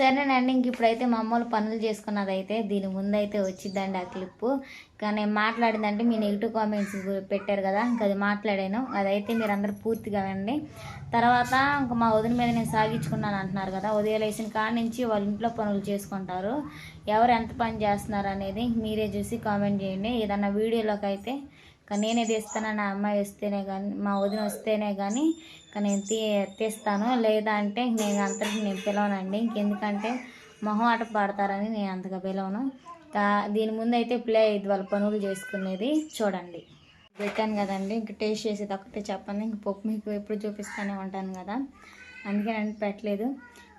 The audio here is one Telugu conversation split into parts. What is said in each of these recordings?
సరేనండి ఇంక ఇప్పుడైతే మా అమ్మలు పనులు చేసుకున్నదైతే దీని ముందైతే వచ్చిద్దండి ఆ క్లిప్పు. కానీ నేను మాట్లాడిందంటే మీ నెగిటివ్ కామెంట్స్ పెట్టారు కదా ఇంకా అది మాట్లాడాను. అదైతే మీరు అందరు పూర్తిగా వినండి. తర్వాత ఇంకా మా వదిన మీద నేను సాగించుకున్నాను అంటున్నారు కదా ఉదయం లేచిన కాడ నుంచి వాళ్ళ ఇంట్లో పనులు చేసుకుంటారు. ఎవరు ఎంత పని చేస్తున్నారు అనేది మీరే చూసి కామెంట్ చేయండి. ఏదన్నా వీడియోలోకి అయితే కానీ నేనే ఇస్తాను నా అమ్మాయి వస్తేనే కానీ మా వదిన వస్తేనే కానీ కానీ నేను తీ తీస్తాను. లేదా అంటే నేను అంతటి నేను పిలవనండి. ఇంకెందుకంటే మొహం ఆట పాడతారని నేను అంతగా పిలవను. దీని ముందు అయితే ప్లే అయ్యింది వాళ్ళ పనులు చేసుకునేది చూడండి. పెట్టాను కదండి. ఇంక టేస్ట్ చేసేది ఒకటే చెప్పండి. ఇంక పప్పు మీకు ఎప్పుడు చూపిస్తూనే ఉంటాను కదా. అందుకే నేను పెట్టలేదు.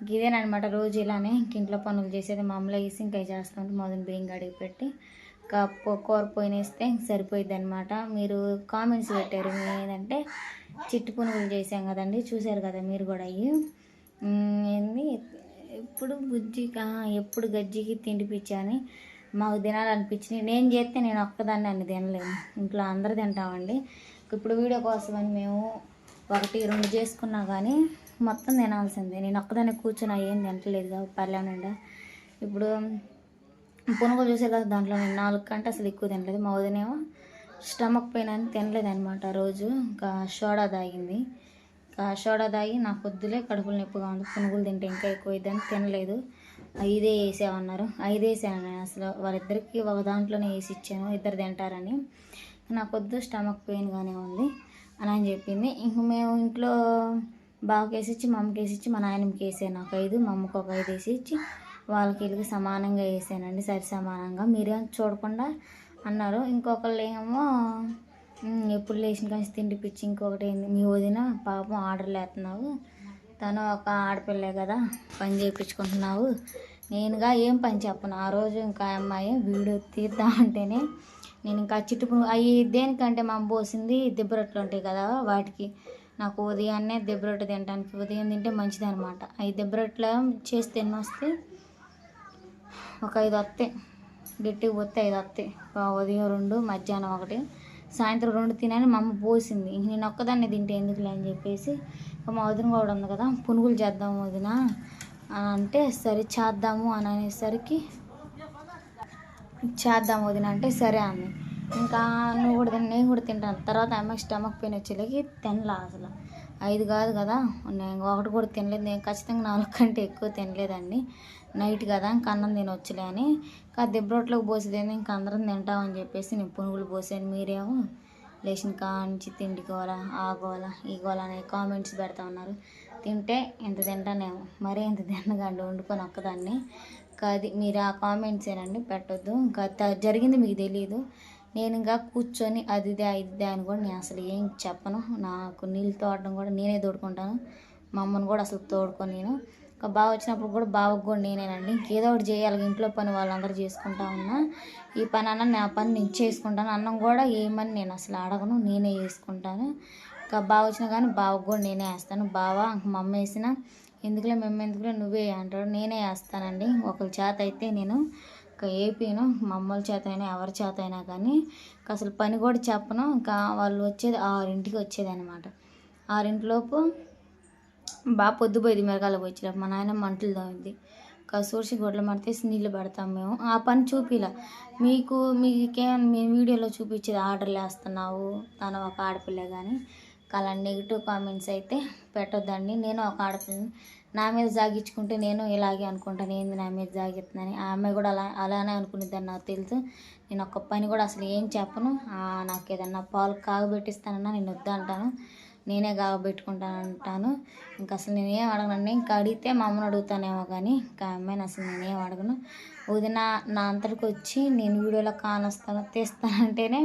ఇదేనమాట రోజు ఇలానే ఇంక ఇంట్లో పనులు చేసేది. మామూలుగా వేసి ఇంకా చేస్తాను మొదలు బియ్యం గడిగి పెట్టి కూర పోయినేస్తే సరిపోయింది అనమాట మీరు కామెంట్స్ పెట్టారు ఏంటంటే చిట్టు పునుగులు చేసాం కదండి చూశారు కదా మీరు కూడా అయ్యి. ఏంది? ఎప్పుడు బుజ్జి ఎప్పుడు గజ్జికి తిండిపించాని మాకు తినాలనిపించింది నేను చేస్తే నేను ఒక్కదాన్ని అన్ని తినలేను. ఇంట్లో అందరు తింటామండి. ఇప్పుడు వీడియో కోసమని మేము ఒకటి రెండు చేసుకున్నా కానీ మొత్తం తినాల్సిందే. నేను ఒక్కదాన్ని కూర్చున్నా ఏం తింటలేదు పర్లేనండి. ఇప్పుడు పునుగులు చూసే కదా దాంట్లో నేను నాలుగు కంటే అసలు ఎక్కువ తినలేదు. మా వదినేమో స్టమక్ పెయిన్ అని తినలేదు అనమాట రోజు. ఇంకా సోడా తాగింది. ఇంకా సోడా తాగి నా వద్దులే కడుపులు నొప్పిగా ఉంది పునుగులు తింటే ఇంకా ఎక్కువ ఇద్దని తినలేదు. ఐదే వేసామన్నారు. ఐదే వేసాను నేను అసలు. వాళ్ళిద్దరికి ఒక దాంట్లోనే వేసి ఇచ్చాను ఇద్దరు తింటారని. నాకు వద్దు స్టమక్ పెయిన్గానే ఉంది అని అని చెప్పింది. ఇంక మేము ఇంట్లో బాగా వేసి ఇచ్చి మా అమ్మకి వేసి ఇచ్చి మా నాయనమ్మకి వేసాను నాకు ఐదు మా అమ్మకు ఒక ఐదు వేసి ఇచ్చి వాళ్ళకి వీళ్ళకి సమానంగా వేసానండి సరి సమానంగా. మీరేం చూడకుండా అన్నారు. ఇంకొకళ్ళు ఏమో ఎప్పుడు లేచిన కానీ తిండిపిచ్చి ఇంకొకటి ఏంది మీ వదిన పాపం ఆర్డర్లు వేస్తున్నావు తను ఒక ఆడపిల్లే కదా పని చేయించుకుంటున్నావు. నేనుగా ఏం పని చెప్పను. ఆ రోజు ఇంకా అమ్మాయి అమ్మాయి వీడియో తీద్దామంటేనే నేను ఇంకా చిట్టుపు అవి దేనికంటే మా పోసింది? దిబ్బరొట్లు ఉంటాయి కదా వాటికి. నాకు ఉదయాన్నే దిబ్బరొట్టు తినడానికి ఉదయం తింటే మంచిదనమాట అవి దిబ్బరొట్లు చేసి తినొస్తే ఒక ఐదు వస్తాయి గట్టిగా పోతే ఐదు వస్తాయి ఉదయం రెండు మధ్యాహ్నం ఒకటి. సాయంత్రం రెండు తినని మా అమ్మ పోసింది. నేను ఒక్కదాన్ని తింటే ఎందుకులే అని చెప్పేసి మా వదిన కూడా ఉంది కదా పునుగులు చేద్దాము వదిన అని అంటే సరే చేద్దాము అని అనేసరికి చేద్దాం వదిన అంటే సరే అంది ఇంకా నువ్వు కూడా తిన నేను కూడా తింటాను. తర్వాత అమ్మకి స్టమక్ పెయిన్ వచ్చేలాకి తినలా అసలు. ఐదు కాదు కదా నేను ఒకటి కూడా తినలేదు. నేను ఖచ్చితంగా నాలుగు కంటే ఎక్కువ తినలేదండి. నైట్ కదా ఇంకా అన్నం తినొచ్చులే అని. ఇంకా దెబ్బరొట్లోకి పోసేదేంది ఇంకా అందరం తింటామని చెప్పేసి నేను పునుగులు పోసాను మీరేమో. లేచిన కాంచి తిండికోవాలా ఈ గోల అనే కామెంట్స్ పెడతా ఉన్నారు. తింటే ఎంత తింటానేమో మరీ ఎంత తినగండి వండుకొని ఒక్కదాన్ని. అది మీరు ఆ కామెంట్స్ ఏనండి పెట్టొద్దు. ఇంకా జరిగింది మీకు తెలియదు నేను ఇంకా కూర్చొని అదిదే ఇదిదే అని కూడా నేను అసలు ఏం చెప్పను. నాకు నీళ్ళు తోడడం కూడా నేనే తోడుకుంటాను. మా అమ్మను కూడా అసలు తోడుకొని నేను. ఇంకా బాగా వచ్చినప్పుడు కూడా బావకు కూడా నేనేనండి. ఇంకేదో ఒకటి చేయాలి. ఇంట్లో పని వాళ్ళందరూ చేసుకుంటా ఉన్నా. ఈ పని అన్న నా పని నేను చేసుకుంటాను. అన్నం కూడా ఏమని నేను అసలు అడగను. నేనే చేసుకుంటాను. ఇంకా బాగా వచ్చినా కానీ బావకు కూడా నేనే వేస్తాను. బావ మా అమ్మ వేసిన ఎందుకులే మేము ఎందుకులే నువ్వే అంటాడు నేనే వేస్తానండి. ఒకరి చేత అయితే నేను ఇంకా ఏపీను మమ్మల్ చేత అయినా ఎవరి చేత అయినా కానీ ఇంకా అసలు పని కూడా చెప్పను. ఇంకా వాళ్ళు వచ్చేది ఆరింటికి వచ్చేది అనమాట ఆరింటిలోపు బాగా పొద్దుపోయింది మిరగాయలు వచ్చినప్పుడు మా నాయన మంటలు తాగింది. కసూర్చి గొడ్ల మడితేసి నీళ్ళు పెడతాం మేము. ఆ పని చూపిలా. మీకు మీకేం మీ వీడియోలో చూపించేది ఆర్డర్లు వేస్తున్నావు తను ఒక ఆడపిల్ల కానీ అలా నెగిటివ్ కామెంట్స్ అయితే పెట్టొద్దండి. నేను ఒక ఆడపిల్లని నా మీద జాగించుకుంటే నేను ఇలాగే అనుకుంటాను. ఏంది నా మీద జాగిస్తుందని ఆ అమ్మాయి కూడా అలా అలానే అనుకునేదని నాకు తెలుసు. నేను ఒక్క పని కూడా అసలు ఏం చెప్పను. నాకు ఏదన్నా పాలు కాగబెట్టిస్తానన్నా నేను వద్దంటాను. నేనే కాబెట్టుకుంటానంటాను ఇంకా అసలు నేనేం అడగనండి ఇంకా అడిగితే మా అమ్మని అడుగుతానేమో కానీ ఇంకా ఆ అమ్మాయిని అసలు నేనేం అడగను. వదిన నా అంతటికి వచ్చి నేను వీడియోలో కానొస్తాను తీస్తానంటేనే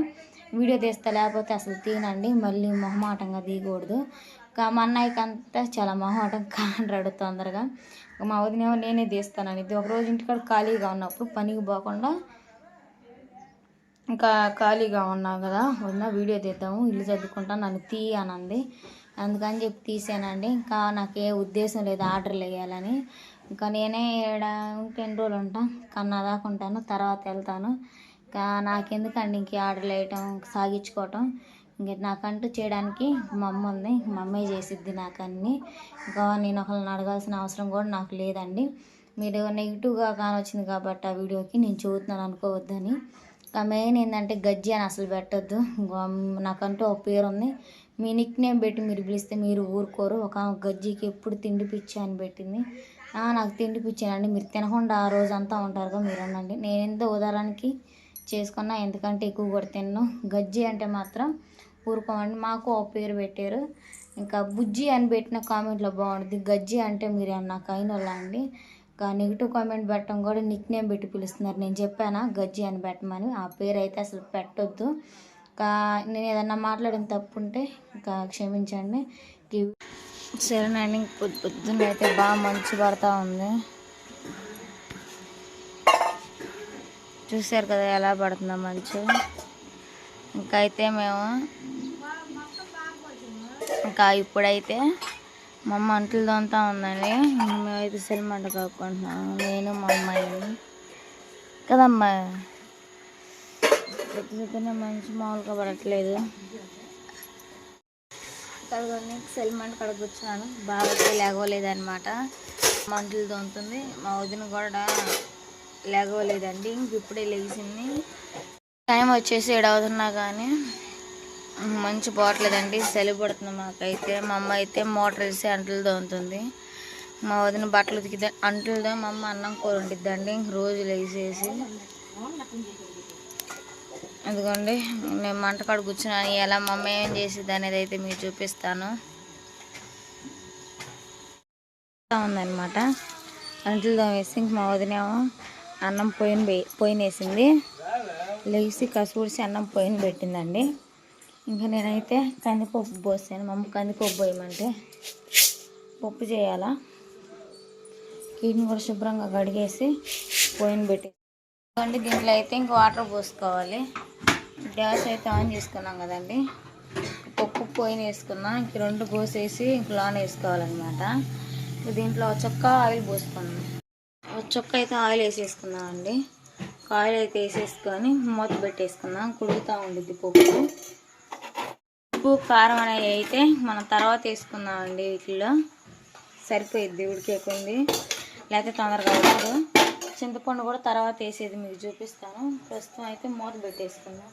వీడియో తీస్తా లేకపోతే అసలు తీనండి. మళ్ళీ మొహమాటంగా తీయకూడదు. ఇంకా మా అన్నయ్యకి అంతా చాలా మొహమాటం కాండ్రాడు తొందరగా. మా వదినేమో నేనే తీస్తానని ఇది ఒకరోజు ఇంటికాడ ఖాళీగా ఉన్నప్పుడు పనికి పోకుండా ఇంకా ఖాళీగా ఉన్నా కదా వదిన వీడియో తీద్దాము ఇల్లు చదువుకుంటా నన్ను తీ అని అందుకని చెప్పి తీసానండి. ఇంకా నాకు ఏ ఉద్దేశం లేదు ఆర్డర్లు వేయాలని ఇంకా నేనే ఏడ ఉంటే ఎన్ని రోజులు ఉంటా? కన్నా దాకా ఉంటాను తర్వాత వెళ్తాను. ఇంకా నాకెందుకండి ఇంక ఆర్డర్లు వేయటం సాగించుకోవటం? ఇంక నాకంటూ చేయడానికి మా అమ్మ ఉంది మా అమ్మే చేసిద్ది నాకు అన్నీ ఇంకా నేను ఒకళ్ళని అడగాల్సిన అవసరం కూడా నాకు లేదండి. మీరు నెగిటివ్గా కానొచ్చింది కాబట్టి ఆ వీడియోకి నేను చూస్తున్నాను అనుకోవద్దని. మెయిన్ ఏంటంటే గజ్జి అని అసలు పెట్టద్దు. నాకంటూ ఒక పేరు ఉంది. మీ నిక్ నేమ్ పెట్టి మీరు పిలిస్తే మీరు ఊరుకోరు. ఒక గజ్జికి ఎప్పుడు తిండి పిచ్చి అని పెట్టింది. నాకు తిండి పిచ్చానండి. మీరు తినకుండా ఆ రోజంతా ఉంటారుగా మీరు అనండి నేను ఎంత ఉదాహరణకి చేసుకున్నా ఎందుకంటే ఎక్కువ కూడా తిన్ను. గజ్జి అంటే మాత్రం ఊరుకోమండి. మాకు ఒక పేరు పెట్టారు. ఇంకా బుజ్జి అని పెట్టిన కామెంట్లో బాగుంటుంది గజ్జి అంటే మీరు నాకు అయిన వాళ్ళ అండి? నెగిటివ్ కామెంట్ పెట్టడం కూడా నిక్ నేమ్ పెట్టి పిలుస్తున్నారు. నేను చెప్పానా? గజ్జి అని పెట్టమని. ఆ పేరు అయితే అసలు పెట్టొద్దు. ఇంకా నేను ఏదన్నా మాట్లాడిన తప్పు ఉంటే ఇంకా క్షమించండి. సరేనండి పొద్దు పొద్దున్న అయితే బాగా మంచు పడతా ఉంది. చూశారు కదా ఎలా పడుతుందో మంచు. ఇంకా అయితే మేము ఇంకా ఇప్పుడైతే మా అమ్మ అంట్లు తోముతా ఉందండి మేమైతే సినిమంట కాకుంటున్నాము నేను మా అమ్మాయి. కదమ్మా? పొద్దునే మంచి మామూలుగా పడట్లేదు. కడగొని సెల్మంట కడ బాగా అయితే మంటలు తోముతుంది మా వదిన కూడా లేగవలేదండి. ఇంక ఇప్పుడే లేచింది. టైం వచ్చేసి ఏడవుతున్నా కానీ మంచి పోవట్లేదండి చలి పడుతుంది మాకైతే. మా అమ్మ అయితే మోటార్ వేసి అంటలు తోముతుంది. మా వదిన బట్టలు ఉతికితే అంట్లతో మా అమ్మ అన్నం కూర ఉండిద్దండి రోజు వేసేసి అదిగోండి నేను మంట కాడ కూర్చున్నాను ఎలా మా అమ్మ ఏం చేసేది అనేది అయితే మీకు చూపిస్తాను. ఉందన్నమాట. అంటలు తోమేసి ఇంక మా వదినేమో అన్నం పోయిన పోయినేసింది లేచి కసుపూడిసి అన్నం పోయిన పెట్టిందండి. ఇంకా నేనైతే కందిపప్పు పోసాను మా అమ్మ కందిపప్పు పోయమంటే పప్పు చేయాలా? వీటిని కూడా శుభ్రంగా కడిగేసి పోయిన పెట్టి దీంట్లో అయితే ఇంక వాటర్ పోసుకోవాలి. గ్యాస్ అయితే ఆన్ చేసుకున్నాం కదండి. పప్పు పోయిన వేసుకున్నాం. ఇంక రెండు పోసేసి ఇంక లోన్ వేసుకోవాలన్నమాట. దీంట్లో చొక్క ఆయిల్ పోసుకున్నాం. చొక్క అయితే ఆయిల్ వేసేసుకున్నాం అండి. ఆయిల్ అయితే వేసేసుకొని మూత పెట్టేసుకున్నాం. కుడుగుతూ ఉండిద్ది పప్పు. ఉప్పు కారం అనేవి అయితే మనం తర్వాత వేసుకుందామండి వీటిలో సరిపోయిద్ది ఉడికేకుంది. లేకపోతే తొందరగా ఉడకదు చింతపండు కూడా తర్వాత వేసేది మీకు చూపిస్తాను. ప్రస్తుతం అయితే మూత పెట్టేసుకుందాం.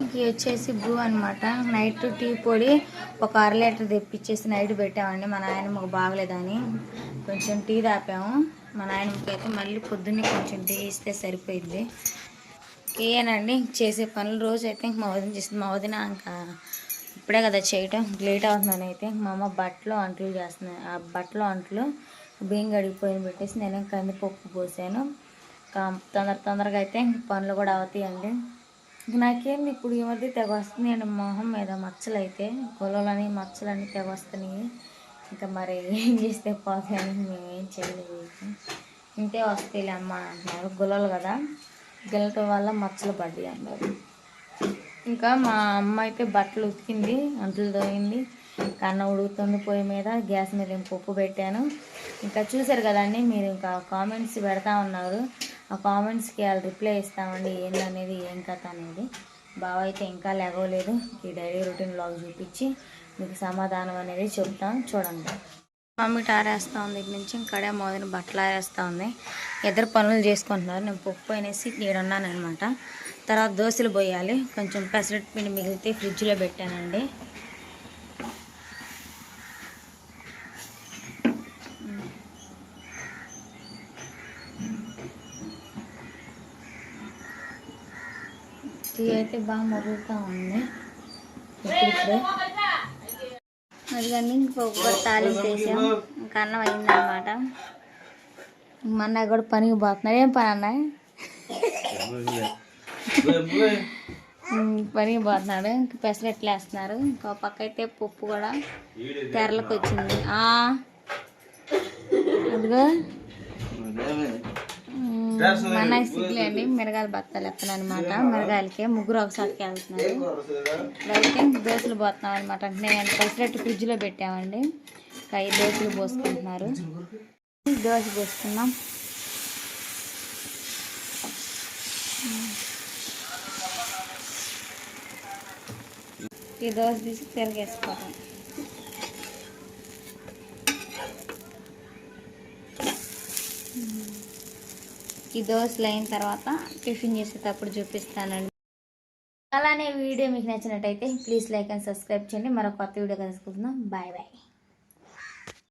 ఇది వచ్చేసి బూ అనమాట నైట్ టీ పొడి ఒక అర లీటర్ తెప్పించేసి నైట్ పెట్టామండి. మా నాయనమ్మకు బాగలేదని. కొంచెం టీ తాపాము. మా నాయనమ్మకి అయితే మళ్ళీ పొద్దున్నే కొంచెం టీ ఇస్తే సరిపోయింది ఏనండి చేసే పనులు రోజు అయితే ఇంక మా వదిన చేస్తుంది మా వదిన ఇంకా ఇప్పుడే కదా చేయటం లేట్ అవుతుందని అయితే మా అమ్మ బట్టలు అంట్లు చేస్తున్నాయి ఆ బట్టలు అంట్లు బియ్యం గడిగిపోయిన పెట్టేసి నేను కందిపప్పు పోసాను. తొందర తొందరగా అయితే పనులు కూడా అవుతాయండి. నాకేం ఇప్పుడు ఈ మధ్య తెగ వస్తున్నాయండి మొహం మీద మచ్చలు అయితే. గొలవలని మచ్చలని తెగ వస్తున్నాయి. ఇంకా మరి ఏం చేస్తే పోతాయని మేము ఏం చేయలేదు ఇంతే వస్తాయిలే అమ్మ అంటున్నారు. గులలు కదా. గెలటం వల్ల మచ్చలు పడ్డాయి అన్నారు ఇంకా మా అమ్మ అయితే బట్టలు ఉతికింది అంట్లు తోయింది కన్న ఉడుకుతుంది పొయ్యి మీద గ్యాస్ మీద ఏం పప్పు పెట్టాను. ఇంకా చూసారు కదండి మీరు ఇంకా కామెంట్స్ పెడతా ఉన్నారు. ఆ కామెంట్స్కి వాళ్ళు రిప్లై ఇస్తామండి ఏందనేది ఏం కథ అనేది. బావ అయితే ఇంకా లేగలేదు ఈ డైలీ రొటీన్ లాగ్ చూపించి మీకు సమాధానం అనేది చెప్తాం చూడండి. మమ్మీ టారేస్తూ ఉంది ఇటు నుంచి ఇంకడే మోదిన బట్టలు ఆరేస్తూ ఉంది ఇద్దరు పనులు చేసుకుంటున్నారు. నేను పప్పు అనేసి నేడున్నానమాట తర్వాత దోశలు పోయాలి. కొంచెం పెసరట్ పిండి మిగిలితే ఫ్రిడ్జ్లో పెట్టానండి. టీ అయితే బాగా మరుగుతూ ఉంది. ఇప్పుడు అది కానీ ఇంకొక తాలింపు వేసాం. ఇంకా అన్నం అయిందనమాట మా అన్న కూడా పనికి పోతున్నారు ఏం పని అన్న? పనికి పోతున్నాడు. ఇంకా పెసరట్లు వేస్తున్నారు? ఇంకో పక్క అయితే పప్పు కూడా తెరలకు వచ్చింది. అదిగో. ఉమ్, మా అన్నయ్య సిగ్గులే అండి మిరగాయలు బత్తాలు ఎత్తాను అనమాట మిరగాయలకి ముగ్గురు ఒకసారికి వెళ్తున్నారు ఇప్పుడైతే దోశలు పోతున్నాం అనమాట నేను పెసరట్టు ఫ్రిడ్జ్లో పెట్టామండి. ఈ దోశలు పోసుకుంటున్నారు. దోశ పోసుకున్నాం ఈ దోశ తీసి తిరగేసుకోవడం ఈ దోశలు అయిన తర్వాత టిఫిన్ చేసేటప్పుడు చూపిస్తానండి. అలానే వీడియో మీకు నచ్చినట్టయితే ప్లీజ్ లైక్ అండ్ సబ్స్క్రైబ్ చేయండి. మరో కొత్త వీడియో కలుసుకుందాం. Bye bye.